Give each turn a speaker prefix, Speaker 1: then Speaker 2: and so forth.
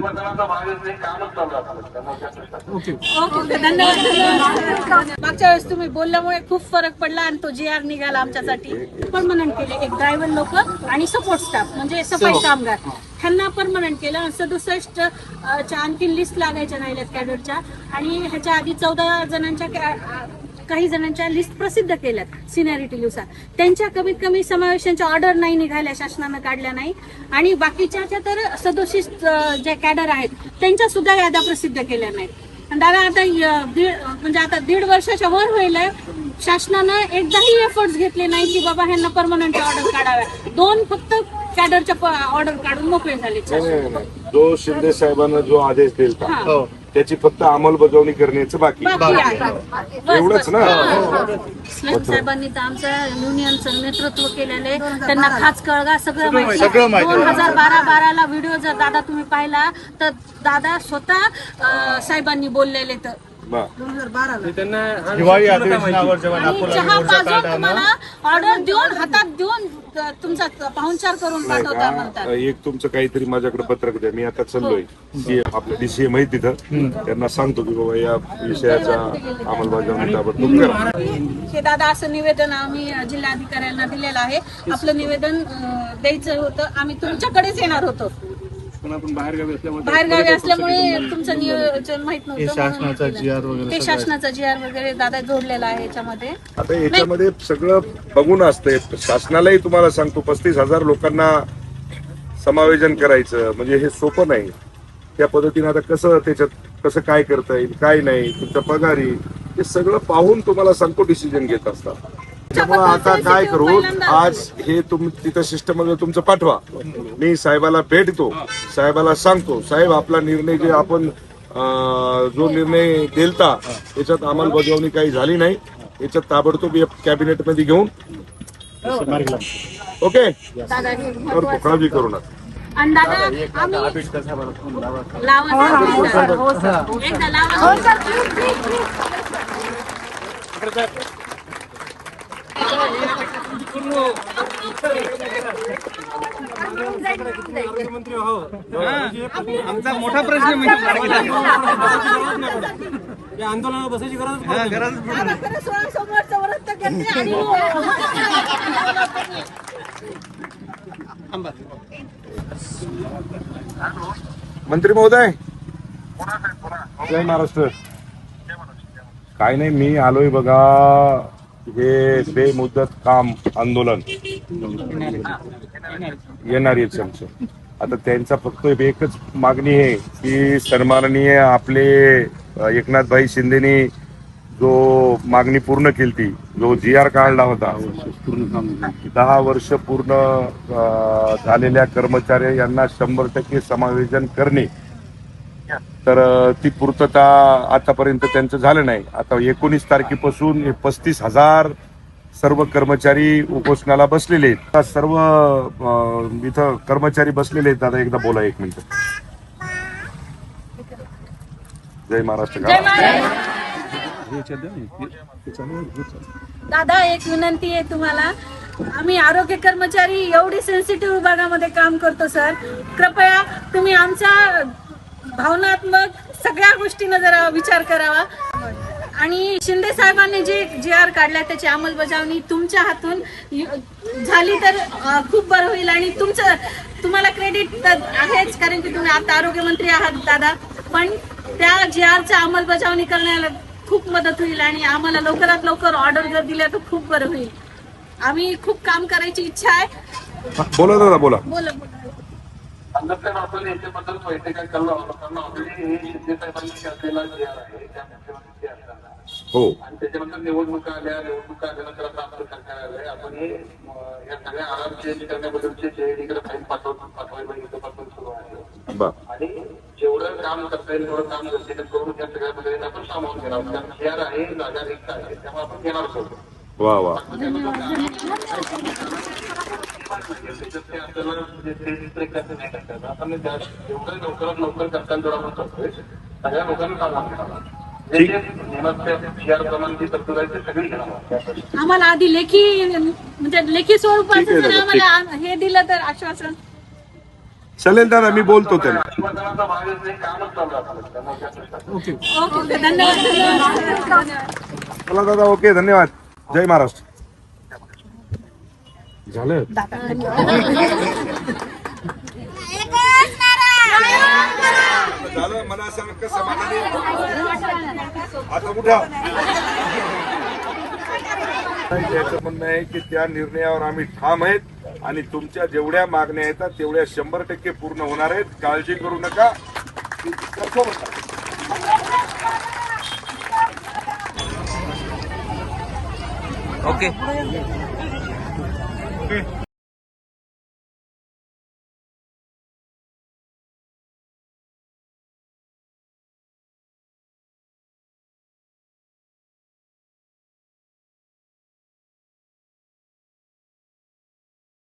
Speaker 1: कामच चालू
Speaker 2: okay.
Speaker 3: Okay धन्यवाद. मागच्या वेळेस तुम्ही बोलल्यामुळे खूप फरक पडला आणि तो जी आर निघाला आमच्यासाठी. परमनंट केले एक ड्रायव्हर लोक आणि सपोर्ट स्टाफ म्हणजे सफाई कामगार. ह्यांना परमनंट केलं. आणि सदुसष्ट च्या आणखीन लिस्ट लागायच्या नाही कॅडरच्या आणि ह्याच्या आधी चौदा जणांच्या काही जणांच्या लिस्ट प्रसिद्ध केल्यात सिनियरिटीनुसार त्यांच्या कमीत कमी समावेशांच्या ऑर्डर नाही निघाल्या शासनानं काढल्या नाही. आणि बाकीच्या ज्या तर सदोषित अ, जे कॅडर आहेत त्यांच्या सुद्धा याद्या प्रसिद्ध केल्या नाहीत. दादा आता म्हणजे आता दीड वर्षाच्या वर होईल शासनानं एकदाही एफर्ट्स घेतले नाही की बाबा ह्यांना परमनंट ऑर्डर काढाव्या. दोन फक्त कॅडरच्या ऑर्डर काढून मोकळे झाले.
Speaker 4: जो शिंदे साहेबांना जो आदेश दिलता
Speaker 3: हा.
Speaker 4: त्याची फक्त अंमलबजावणी करण्याचं बाकी एवढंच ना?
Speaker 3: स्लॅम साहेबांनी तर आमच्या युनियनचं नेतृत्व केलेलं आहे. त्यांना खास कळगा सगळं माहिती.
Speaker 2: सगळं माहिती.
Speaker 3: दोन हजार बारा बाराला व्हिडिओ जर दादा तुम्ही पाहिला तर दादा स्वतः अं, साहेबांनी बोललेले तर.
Speaker 4: बा.
Speaker 2: दिवाळी अधिवेशनावर जेव्हा
Speaker 3: आणि
Speaker 2: नागपूरला
Speaker 3: चहा पाजून तुम्हाला ऑर्डर देऊन हातात देऊन अं, तुमचा पाहुणचार करून
Speaker 4: नाही
Speaker 3: पाठवता म्हणतात.
Speaker 4: का एक तुमचं काहीतरी माझ्याकडे पत्रक द्या. मी आता चाललोय. सी आपलं डीसीएम आहे तिथं. त्यांना सांगतो की बाबा या विषयाचा अंमलबजावणी ताबडतोब करा.
Speaker 3: हे दादा असं निवेदन आम्ही अ, जिल्हाधिकाऱ्यांना दिलेलं आहे. आपलं निवेदन अ, द्यायचं होतं. आम्ही तुमच्याकडेच येणार होतो. बाहेरगावी असल्यामुळे तुमचं नियोजन माहीत
Speaker 2: हे
Speaker 3: नव्हतं
Speaker 2: शासनाचा जी आर वगैरे
Speaker 3: ते
Speaker 2: सगळं आहे.
Speaker 3: शासनाचा जी आर वगैरे दादा जोडलेला आहे याच्यामध्ये.
Speaker 4: आता याच्यामध्ये सगळं बघून असतंय. शासनालाही तुम्हाला सांगतो पस्तीस हजार लोकांना समायोजन करायचं. म्हणजे हे सोपं नाही. त्या पद्धतीने आता कसं त्याच्यात कसं काय करता येईल काय नाही तुमचा पगारी हे सगळं पाहून तुम्हाला सांगतो डिसिजन घेत असतात. त्यामुळे आता काय करू आज हे तुम तिथं सिस्टममध्ये तुमचं पाठवा मी साहेबाला भेटतो साहेबाला सांगतो साहेब आपला निर्णय जे आपण अं, जो निर्णय देलता त्याच्यात अंमलबजावणी काही झाली नाही याच्यात ताबडतोब कॅबिनेटमध्ये घेऊन ओके
Speaker 3: दादा हे
Speaker 4: करतो
Speaker 3: महत्वाचं
Speaker 4: काळजी करू नका
Speaker 3: आणि दादा आम्ही लावा सर, हो सर.
Speaker 5: आमचा मोठा प्रश्न म्हणजे या आंदोलनावर बसायची गरज गरज
Speaker 4: मंत्री महोदय. जय महाराष्ट्र. काय नाही मी आलोय बघा. हे बेमुदत काम आंदोलन. येणार आहे आमचं आता त्यांचा फक्त एकच मागणी आहे की सन्माननीय आपले एकनाथभाई शिंदेनी जो मागणी पूर्ण केली जो जी आर काढला होता दहा वर्ष पूर्ण झालेल्या कर्मचारी यांना शंभर टक्के समायोजन करणे तर ती पूर्तता आतापर्यंत त्यांचं झालं नाही. आता एकोणीस तारखेपासून पस्तीस हजार सर्व कर्मचारी उपोषणाला बसलेले आहेत. सर्व इथं कर्मचारी बसलेले आहेत. दादा एकदा बोला एक मिनिट. जय महाराष्ट्र
Speaker 3: दादा एक विनंती आहे तुम्हाला. आम्ही आरोग्य कर्मचारी एवढी सेन्सिटिव्ह विभागामध्ये काम करतो सर कृपया तुम्ही आमच्या भावनात्मक सगळ्या गोष्टींना जरा विचार करावा. आणि शिंदे साहेबांनी जे जी आर काढलाय त्याची अंमलबजावणी तुमच्या हातून झाली तर खूप बरं होईल. आणि तुमचं तुम्हाला क्रेडिट तर आहेच कारण की तुम्ही आता आरोग्यमंत्री आहात दादा. पण त्या जी आरच्या अंमलबजावणी करण्याला खूप मदत होईल आणि आम्हाला लवकरात लवकर ऑर्डर जर दिल्या तर खूप बरं होईल. आम्ही खूप काम करायची इच्छा आहे.
Speaker 4: बोला दादा बोला.
Speaker 3: बोला बोला.
Speaker 1: अंधकार आपण याच्याबद्दल माहिती काय कळलं कारण ऑलरेडी हे शिंदे साहेबांनी केलेला जे आहे त्या मुख्यमंत्री असताना.
Speaker 4: हो.
Speaker 1: आणि त्याच्यानंतर निवडणुका आल्या निवडणुका आल्यानंतर आता आपलं सरकार आलंय. आपण हे या सगळ्या आराम चेंज करण्याबद्दलचे जेडीकडे फाईल पाठवतो पाठवायला इथपासून सुरू आहे. आणि जेवढं काम करता येईल तेवढं काम गरजेचं करून या सगळ्या पद्धतीने आपण सामावून घेणार. कारण शेअर आहे जागा रिक्त आहे त्यामुळे आपण घेणार आहोत.
Speaker 4: वा वा
Speaker 1: म्हणजे.
Speaker 3: आम्हाला आधी लेखी म्हणजे लेखी स्वरूपाचं जर आम्हाला हे दिलं तर आश्वासन
Speaker 4: चालेल दादा मी बोलतो त्यांना
Speaker 1: शिवसेनाचा भाग आहे, ते कामच चालू आहे आपलं. त्यामुळे त्या प्रश्नाचं.
Speaker 5: ओके
Speaker 3: ओके धन्यवाद
Speaker 4: चला दादा ओके धन्यवाद जय महाराष्ट्र. झालं? झालं मनासारखं समाधानी आता कुठं त्याचं म्हणणं आहे की त्या निर्णयावर आम्ही ठाम आहेत आणि तुमच्या जेवढ्या मागण्या येतात तेवढ्या शंभर टक्के पूर्ण होणार आहेत. काळजी करू नका. करतो म्हणतात.
Speaker 5: ओके